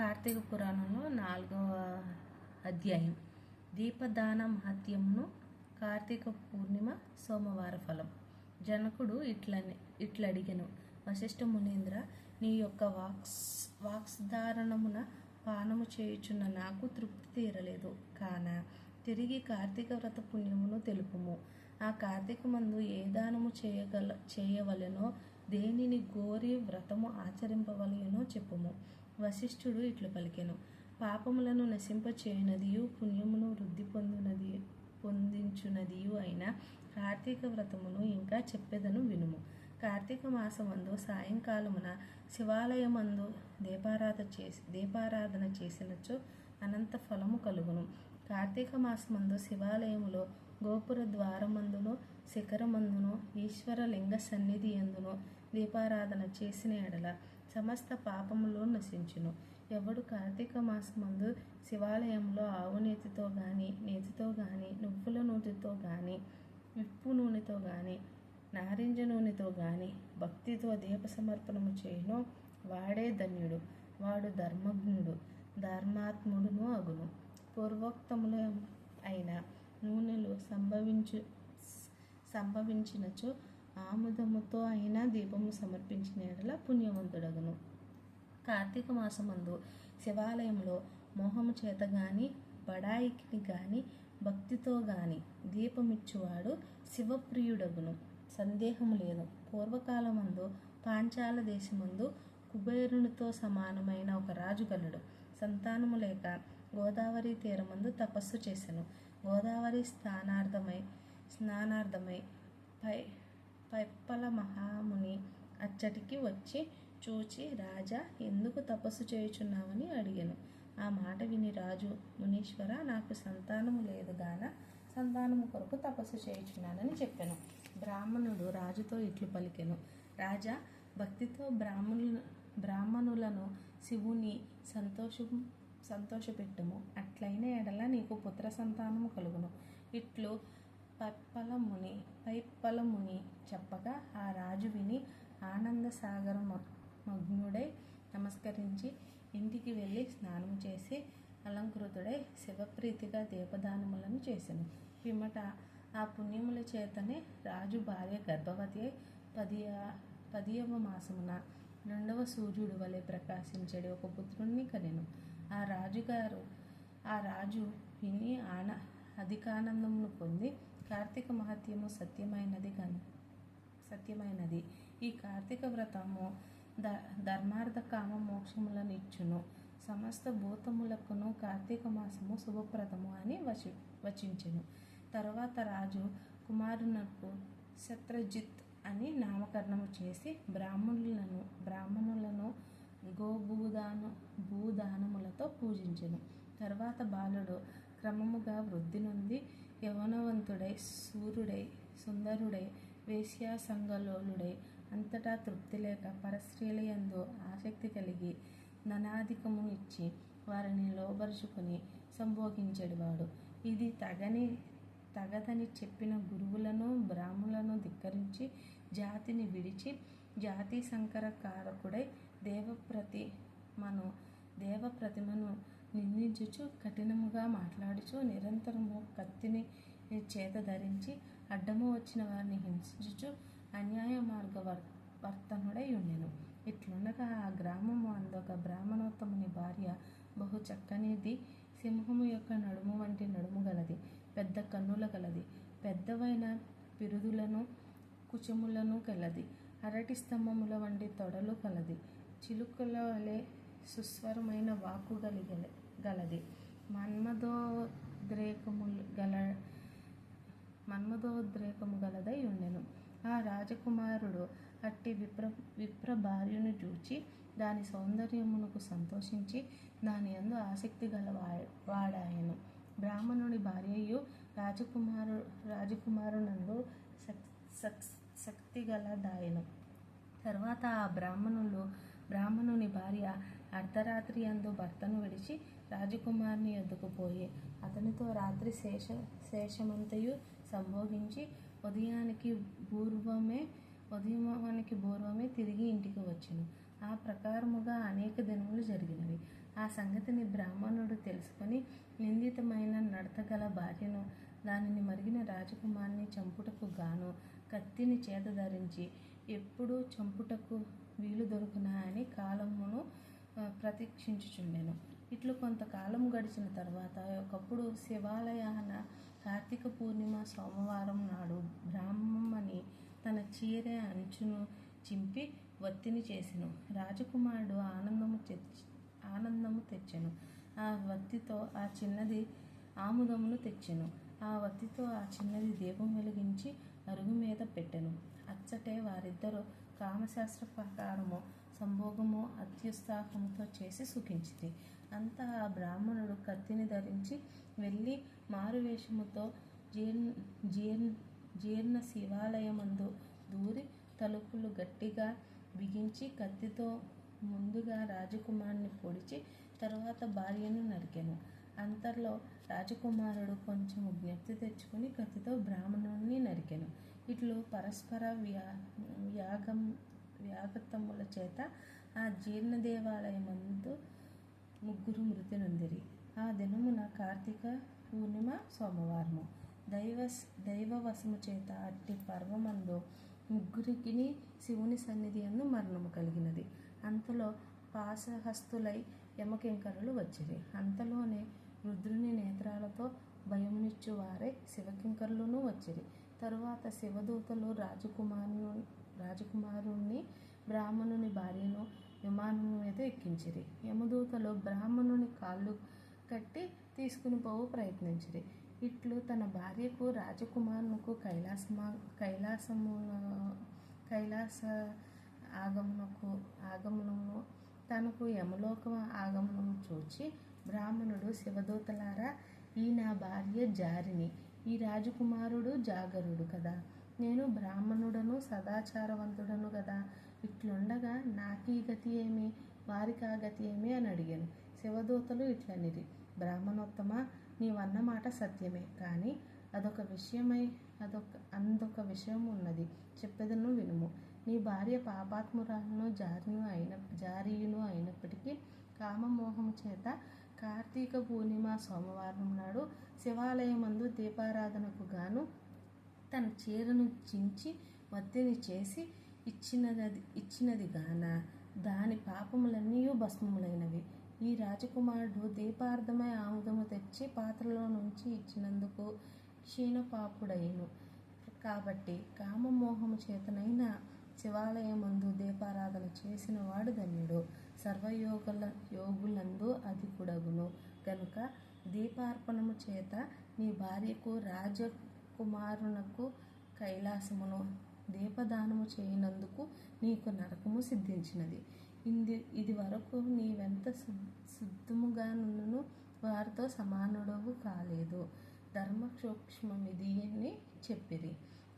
కార్తీక పురాణంలో నాలుగవ అధ్యాయం. దీపదాన మహత్యమును కార్తీక పూర్ణిమ సోమవార ఫలం. జనకుడు ఇట్లని ఇట్లడిగను వశిష్ఠ మునీంద్ర నీ యొక్క వాక్స్ వాక్స్ధారణమున పానము చేయుచున్న నాకు తృప్తి తీరలేదు. కాన తిరిగి కార్తీక వ్రత పుణ్యమును తెలుపుము. ఆ కార్తీక మందు ఏ దానము చేయగల చేయవలెనో దేనిని గోరి వ్రతము ఆచరింపవలెనో చెప్పుము. వశిష్ఠుడు ఇట్లు పలికెను. పాపములను నశింపచేయునదియు పుణ్యమును వృద్ధి పొందునది పొందించునదియు అయిన కార్తీక వ్రతమును ఇంకా చెప్పేదను వినుము. కార్తీక మాసమందు సాయంకాలమున శివాలయమందు దీపారాధన చేసి దీపారాధన చేసినచో అనంత ఫలము కలుగును. కార్తీక మాసమందు శివాలయములో గోపుర ద్వారమందును శిఖరమందును ఈశ్వర లింగ సన్నిధి ఎందును దీపారాధన చేసిన ఎడల సమస్త పాపములో నశించును. ఎవడు కార్తీక మాసమందు శివాలయంలో ఆవు నేతితో గాని నేతితో గాని నువ్వుల నూనెతో గాని ఉప్పు నూనెతో గాని నారింజ నూనెతో గాని భక్తితో దీప సమర్పణము చేయను వాడే ధన్యుడు వాడు ధర్మజ్ఞుడు ధర్మాత్ముడును అగును. పూర్వోక్తములు అయిన నూనెలు సంభవించు సంభవించినచో ఆముదముతో అయినా దీపము సమర్పించిన ఎడల పుణ్యవంతుడగును. కార్తీక మాసమందు శివాలయంలో మోహము చేత గాని బడాయికి గాని భక్తితో గాని దీపమిచ్చువాడు శివప్రియుడగును. సందేహము లేదు. పూర్వకాలమందు పాంచాల దేశమందు కుబేరునితో సమానమైన ఒక రాజు గలడు. సంతానము లేక గోదావరి తీరమందు తపస్సు చేసెను. గోదావరి స్థానార్థమై స్నానార్థమై పై పైప్పల మహాముని అచ్చటికి వచ్చి చూచి రాజా ఎందుకు తపస్సు చేయుచున్నావని అడిగాను. ఆ మాట విని రాజు మునీశ్వర నాకు సంతానము లేదు గాన సంతానము కొరకు తపస్సు చేయుచున్నానని చెప్పాను. బ్రాహ్మణుడు రాజుతో ఇట్లు పలికెను. రాజా భక్తితో బ్రాహ్మణులు బ్రాహ్మణులను శివుని సంతోషం సంతోషపెట్టుము. అట్లయిన ఎడల నీకు పుత్ర సంతానము కలుగును. ఇట్లు పైప్పలముని పైప్పలముని చెప్పగా ఆ రాజు విని ఆనంద సాగరం మగ్నుడై నమస్కరించి ఇంటికి వెళ్ళి స్నానం చేసి అలంకృతుడై శివప్రీతిగా దీపదానములను చేసెను. పిమ్మట ఆ పుణ్యముల చేతనే రాజు భార్య గర్భవతి అయి పదియ పదియవ మాసమున రెండవ సూర్యుడు వలె ప్రకాశించడి ఒక పుత్రుణ్ణి కనెను. ఆ రాజుగారు ఆ రాజు విని ఆన అధికానందమును పొంది కార్తీక మహత్యము సత్యమైనది కను సత్యమైనది. ఈ కార్తీక వ్రతము ద ధర్మార్థ కామ మోక్షములను ఇచ్చును సమస్త భూతములకును కార్తీక మాసము శుభప్రదము అని వచి వచించెను. తర్వాత రాజు కుమారునకు శత్రజిత్ అని నామకరణము చేసి బ్రాహ్మణులను బ్రాహ్మణులను గోభూదాన భూదానములతో పూజించెను. తర్వాత బాలుడు క్రమముగా వృద్ధి నొంది యవనవంతుడై సూర్యుడై సుందరుడై వేశ్యా సంగలోలుడై అంతటా తృప్తి లేక పరస్త్రీలయందు ఆసక్తి కలిగి ననాధికము ఇచ్చి వారిని లోబరుచుకొని సంభోగించేవాడు ఇది తగని తగదని చెప్పిన గురువులను బ్రాహ్ములను ధిక్కరించి జాతిని విడిచి జాతి సంకర కారకుడై దేవప్రతి మను దేవప్రతిమను నిందించుచు కఠినముగా మాట్లాడుచు నిరంతరము కత్తిని చేత ధరించి అడ్డము వచ్చిన వారిని హింసించుచు అన్యాయ మార్గ వర్ వర్తనుడై ఉండెను. ఇట్లుండగా ఆ గ్రామము అందొక బ్రాహ్మణోత్తముని భార్య బహు చక్కనిది సింహము యొక్క నడుము వంటి నడుము గలది పెద్ద కన్నుల గలది పెద్దవైన పిరుదులను కుచములను కలది అరటి స్తంభముల వంటి తొడలు కలది చిలుకల వలె సుస్వరమైన వాక్కు కలిగలే గలది. మన్మధోద్రేకము గల మన్మధోద్రేకము గలదై ఉండెను. ఆ రాజకుమారుడు అట్టి విప్ర విప్ర భార్యను చూచి దాని సౌందర్యమునకు సంతోషించి దాని యందు ఆసక్తి గల వాడాయను. బ్రాహ్మణుని భార్యయు రాజకుమారు రాజకుమారునందు శక్తి గలదాయను. తర్వాత ఆ బ్రాహ్మణులు బ్రాహ్మణుని భార్య అర్ధరాత్రి అందు భర్తను విడిచి రాజకుమారుని ఎద్దుకు పోయి. అతనితో రాత్రి శేష శేషమంతయు సంభోగించి ఉదయానికి పూర్వమే ఉదయమానికి పూర్వమే తిరిగి ఇంటికి వచ్చెను. ఆ ప్రకారముగా అనేక దినములు జరిగినవి. ఆ సంగతిని బ్రాహ్మణుడు తెలుసుకొని నిందితమైన నడతగల భార్యను దానిని మరిగిన రాజకుమారిని చంపుటకు గాను కత్తిని చేత ధరించి ఎప్పుడూ చంపుటకు వీలు దొరుకునా అని కాలమును ప్రతీక్షించుచుండెను. ఇట్లు కొంతకాలం గడిచిన తర్వాత ఒకప్పుడు శివాలయాన కార్తీక పూర్ణిమ సోమవారం నాడు బ్రాహ్మణి తన చీర అంచును చింపి వత్తిని చేసెను. రాజకుమారుడు ఆనందము తెచ్చి ఆనందము తెచ్చెను. ఆ వత్తితో ఆ చిన్నది ఆముదమును తెచ్చెను. ఆ వత్తితో ఆ చిన్నది దీపం వెలిగించి అరుగు మీద పెట్టెను. అచ్చటే వారిద్దరూ కామశాస్త్ర ప్రకారము సంభోగము అత్యుత్సాహంతో చేసి సుఖించింది అంతా ఆ బ్రాహ్మణుడు కత్తిని ధరించి వెళ్ళి మారువేషముతో జీర్ణ జీర్ణ జీర్ణ శివాలయమందు దూరి తలుపులు గట్టిగా బిగించి కత్తితో ముందుగా రాజకుమారుని పొడిచి తరువాత భార్యను నరికెను. అంతర్లో రాజకుమారుడు కొంచెం జ్ఞప్తి తెచ్చుకుని కత్తితో బ్రాహ్మణుడిని నరికెను. ఇట్లు పరస్పర వ్యా వ్యాగం వ్యాగతముల చేత ఆ జీర్ణ దేవాలయమందు ముగ్గురు మృతి నొందిరి ఆ దినమున కార్తీక పూర్ణిమ సోమవారము. దైవ దైవవశము చేత అట్టి పర్వమందు ముగ్గురికి శివుని సన్నిధి అందు మరణము కలిగినది. అంతలో పాశహస్తులై యమకింకరులు వచ్చిరి. అంతలోనే రుద్రుని నేత్రాలతో భయమునిచ్చు వారే శివకింకరులను వచ్చిరి. తరువాత శివదూతలు రాజకుమారు రాజకుమారుణ్ణి బ్రాహ్మణుని భార్యను విమానం మీద ఎక్కించిరి. యమదూతలు బ్రాహ్మణుని కాళ్ళు కట్టి తీసుకుని పోవు ప్రయత్నించిరి. ఇట్లు తన భార్యకు రాజకుమారునకు కైలాసమా కైలాసము కైలాస ఆగమనకు ఆగమనము తనకు యమలోక ఆగమనము చూచి బ్రాహ్మణుడు శివదూతలారా ఈ నా భార్య జారిని ఈ రాజకుమారుడు జాగరుడు కదా. నేను బ్రాహ్మణుడను సదాచారవంతుడను కదా. ఇట్లుండగా నాకీ గతి ఏమి? వారికి ఆ గతి ఏమి? అని అడిగాను. శివదూతలు ఇట్లనిది బ్రాహ్మణోత్తమ నీవన్న మాట సత్యమే. కానీ అదొక విషయమై అదొక అందొక విషయం ఉన్నది. చెప్పేదను వినుము. నీ భార్య పాపాత్మురాలను జారిను అయిన జారీయును అయినప్పటికీ కామమోహము చేత కార్తీక పూర్ణిమ సోమవారం నాడు శివాలయమందు దీపారాధనకు గాను తన చీరను చించి వత్తిని చేసి ఇచ్చినది ఇచ్చినది గాన? దాని పాపములన్నీ భస్మములైనవి. ఈ రాజకుమారుడు దీపార్థమై ఆముదము తెచ్చి పాత్రలో నుంచి ఇచ్చినందుకు క్షీణపాపుడైను. కాబట్టి కామమోహము చేతనైన శివాలయమందు దీపారాధన చేసిన వాడు ధన్యుడు. సర్వయోగుల యోగులందు అధికుడగును. గనుక దీపార్పణము చేత నీ భార్యకు రాజకుమారునకు కైలాసమును దీపదానము చేయనందుకు నీకు నరకము సిద్ధించినది. ఇది ఇది వరకు నీవెంత శుద్ధముగానును వారితో సమానుడవు కాలేదు. ధర్మ ఇది అని చెప్పిరి.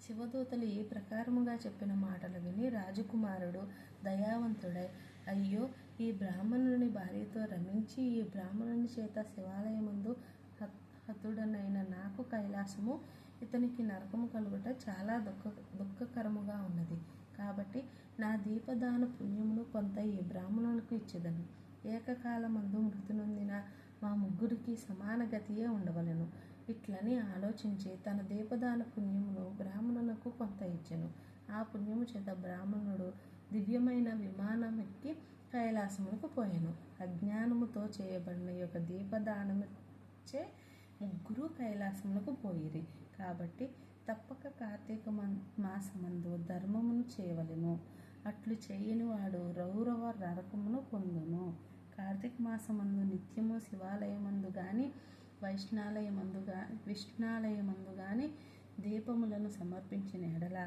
శివదూతలు ఈ ప్రకారముగా చెప్పిన మాటలు విని రాజకుమారుడు దయావంతుడై అయ్యో ఈ బ్రాహ్మణుని భార్యతో రమించి ఈ బ్రాహ్మణుని చేత శివాలయముందు హత్ హతుడనైన నాకు కైలాసము ఇతనికి నరకము కలుగుట చాలా దుఃఖ దుఃఖకరముగా ఉన్నది. కాబట్టి నా దీపదాన పుణ్యమును కొంత ఈ బ్రాహ్మణునికి ఇచ్చేదను. ఏకకాలమందు మృతి నొందిన మా ముగ్గురికి సమాన గతియే ఉండవలెను. ఇట్లని ఆలోచించి తన దీపదాన పుణ్యమును బ్రాహ్మణులకు కొంత ఇచ్చెను. ఆ పుణ్యము చేత బ్రాహ్మణుడు దివ్యమైన విమానం ఎక్కి కైలాసములకు పోయాను. అజ్ఞానముతో చేయబడిన యొక్క దీపదానముచే ముగ్గురు కైలాసములకు పోయిరి. కాబట్టి తప్పక కార్తీక మాసమందు ధర్మమును చేయవలెను. అట్లు చేయని వాడు రౌరవ నరకమును పొందును. కార్తీక మాసమందు నిత్యము శివాలయమందు గాని వైష్ణాలయమందు గా విష్ణాలయమందు గాని దీపములను సమర్పించిన ఎడల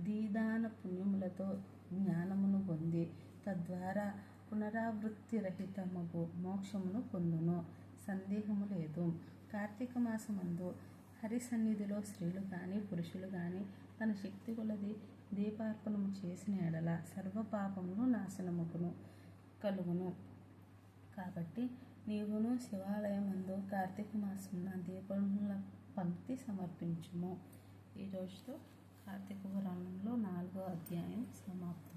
దీదాన పుణ్యములతో జ్ఞానమును పొంది తద్వారా పునరావృత్తి రహితమగు మోక్షమును పొందును. సందేహము లేదు. కార్తీక మాసమందు హరి సన్నిధిలో స్త్రీలు కానీ పురుషులు కానీ తన శక్తి కొలది దీపార్పణం చేసిన ఎడల సర్వపాపమును నాశనముకును కలుగును. కాబట్టి నీవును శివాలయమందు కార్తీక మాసమున దీపముల పంక్తి సమర్పించుము. ఈరోజుతో కార్తీక పురాణంలో నాలుగో అధ్యాయం సమాప్తం.